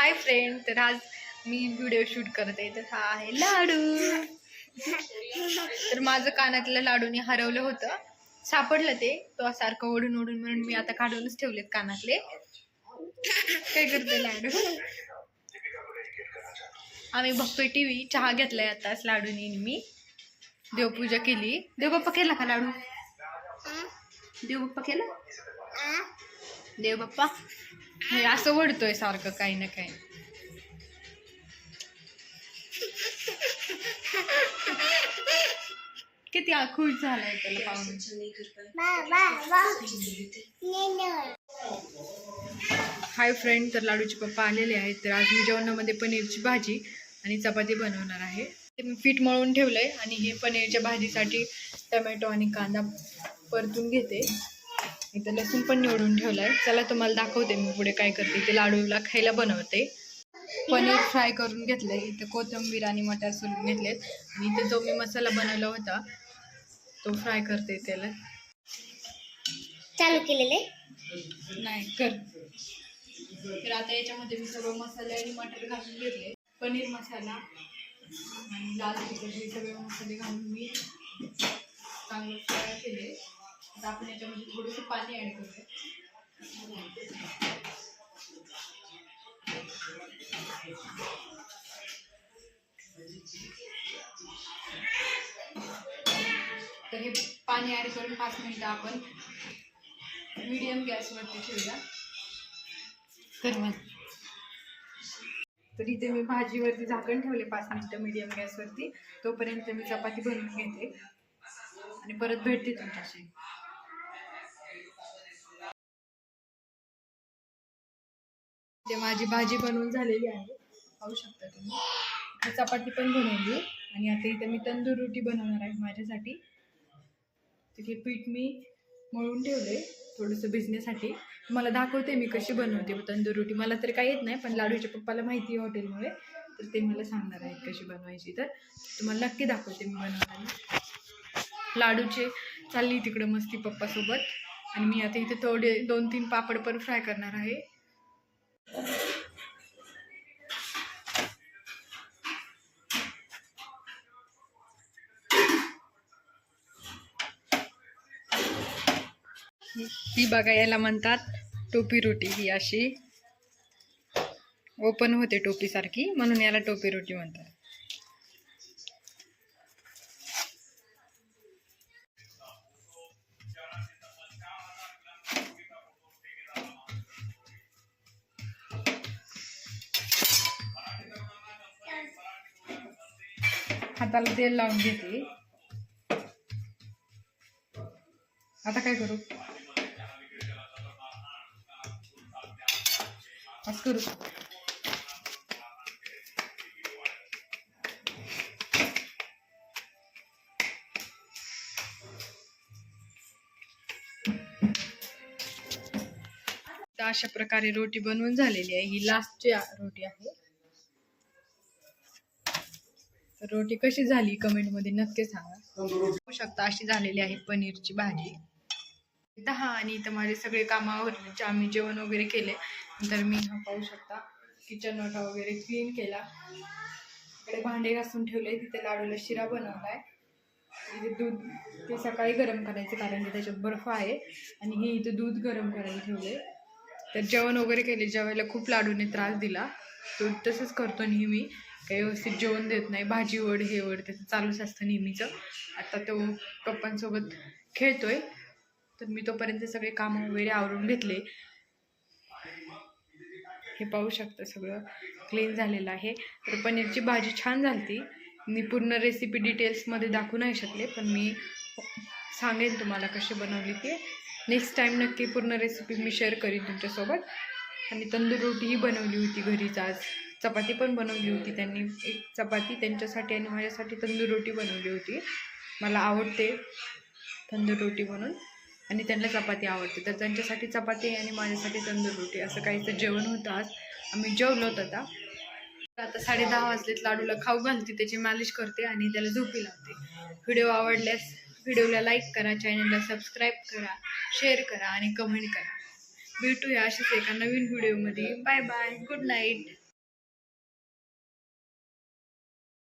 Hi friend तर आज मी video shoot करते तर हा आहे लाडू. तर माझं कानातलं लाडूने हरवलं होतं. सापडलं ते. तो सारखं ओढून ओढून म्हणून मी आता काढूनच ठेवलेत कानातले. काय करते लाडू? आम्ही बघतोय टी व्ही चहा घेतलाय आताच लाडूने मी. देवपूजा केली. देवबाप्पा केला का लाडू? देवबाप्पा केला? देवबाप्पा हे असं वडतोय सारखं काही ना काही. किती खुश झालाय त्याला पाहून. हाय फ्रेंड तर लाडूचे पप्पा आलेले आहेत. तर आज मी जेवणामध्ये पनीरची भाजी आणि चपाती बनवणार आहे. ते मी पीठ मळून ठेवलंय आणि हे पनीरच्या भाजीसाठी टमॅटो आणि कांदा परतून घेते. इथं लसूण पण निवडून ठेवलाय. चला तुम्हाला दाखवते मी पुढे काय करते. ते लाडूला खायला बनवते. पनीर फ्राय करून घेतलंय. इथं कोथिंबीर आणि मटार सोलून घेतलेत. आणि इथे जो मी मसाला बनवला होता तो फ्राय करते त्याला. चालू केलेले? नाही कर. तर आता याच्यामध्ये मी सर्व मसाले आणि मटर घालून घेतले. पनीर मसाला आणि लाल तिखट हे सगळे मसाले घालून मी चांगलं फ्राय केले. आता आपण याच्यामध्ये थोडंसं पाणी ॲड करूया. तर हे पाणी ॲड करून पाच मिनिटं आपण मीडियम गॅसवरती ठेवूया. तर मग तर इथे मी भाजीवरती झाकण ठेवले पाच मिनिटं मीडियम गॅसवरती तोपर्यंत मी चपाती बनवून घेते. आणि परत भेटते तुमच्याशी. ते माझी भाजी बनवून झालेली आहे. पाहू शकता तुम्ही. चपाती पण बनवली. आणि आता इथे मी तंदूर रोटी बनवणार आहे माझ्यासाठी. तिथे पीठ मी मळून ठेवले थोडंसं भिजण्यासाठी. तुम्हाला दाखवते मी कशी बनवते तंदूर रोटी. मला तर काही येत नाही पण लाडूच्या पप्पाला माहिती आहे हॉटेलमुळे. तर ते मला सांगणार आहेत कशी बनवायची. तर तुम्हाला नक्की दाखवते मी बनवताना. लाडूचे चालली तिकडं मस्ती पप्पासोबत. आणि मी आता इथे थोडे दोन तीन पापड पण फ्राय करणार आहे. ही बघा याला म्हणतात टोपी रोटी ही अशी ओपन होते टोपी सारखी म्हणून याला टोपी रोटी म्हणतात. हाताला तेल लावून घेते. आता काय करू? असं करू अशा प्रकारे रोटी बनवून झालेली आहे. ही लास्टची रोटी आहे. रोटी कशी झाली? कमेंटमध्ये नक्की सांगा. शकता अशी झालेली आहे पनीरची भाजी. दहा आणि इथं माझे सगळे कामावर आम्ही जेवण वगैरे केले. नंतर मी हा पाहू शकता किचन ओटा वगैरे क्लीन केला. इकडे भांडे घासून ठेवले तिथे लाडूला शिरा बनवलाय. इथे दूध ते सकाळी गरम करायचे कारण की त्याच्यात बर्फ आहे. आणि हे इथं दूध गरम करायला ठेवले तर जेवण वगैरे केले जेवायला खूप लाडूने त्रास दिला. तो तसंच करतो नेहमी. काही व्यवस्थित जेवण देत नाही. भाजी वड हे वड त्याचं चालूच असतं नेहमीचं. आता तो पप्पांसोबत खेळतोय. तर मी तोपर्यंत सगळे कामं वगैरे आवरून घेतले. हे पाहू शकता सगळं. क्लीन झालेलं आहे. तर पनीरची भाजी छान झाली मी पूर्ण रेसिपी डिटेल्समध्ये दाखवू नाही शकले पण मी सांगेन तुम्हाला कशी बनवली ती. नेक्स्ट टाईम नक्की पूर्ण रेसिपी मी शेअर करीन तुमच्यासोबत. आणि तंदूर रोटीही बनवली होती घरीच आज. चपाती पण बनवली होती त्यांनी. एक चपाती त्यांच्यासाठी आणि माझ्यासाठी तंदूर रोटी बनवली होती. मला आवडते तंदूर रोटी म्हणून. आणि त्यांना चपाती आवडते. तर त्यांच्यासाठी चपाती आणि माझ्यासाठी तंदूर रोटी असं काहीचं जेवण होतं आज. आम्ही जेवलोत आता. आता साडे दहा वाजलेत लाडूला खाऊ घालते त्याची मालिश करते आणि त्याला झोपी लावते. व्हिडिओ आवडल्यास व्हिडिओला लाईक करा चॅनलला सबस्क्राईब करा शेअर करा आणि कमेंट करा. भेटूया अशाच एका नवीन व्हिडिओमध्ये. Bye bye good night.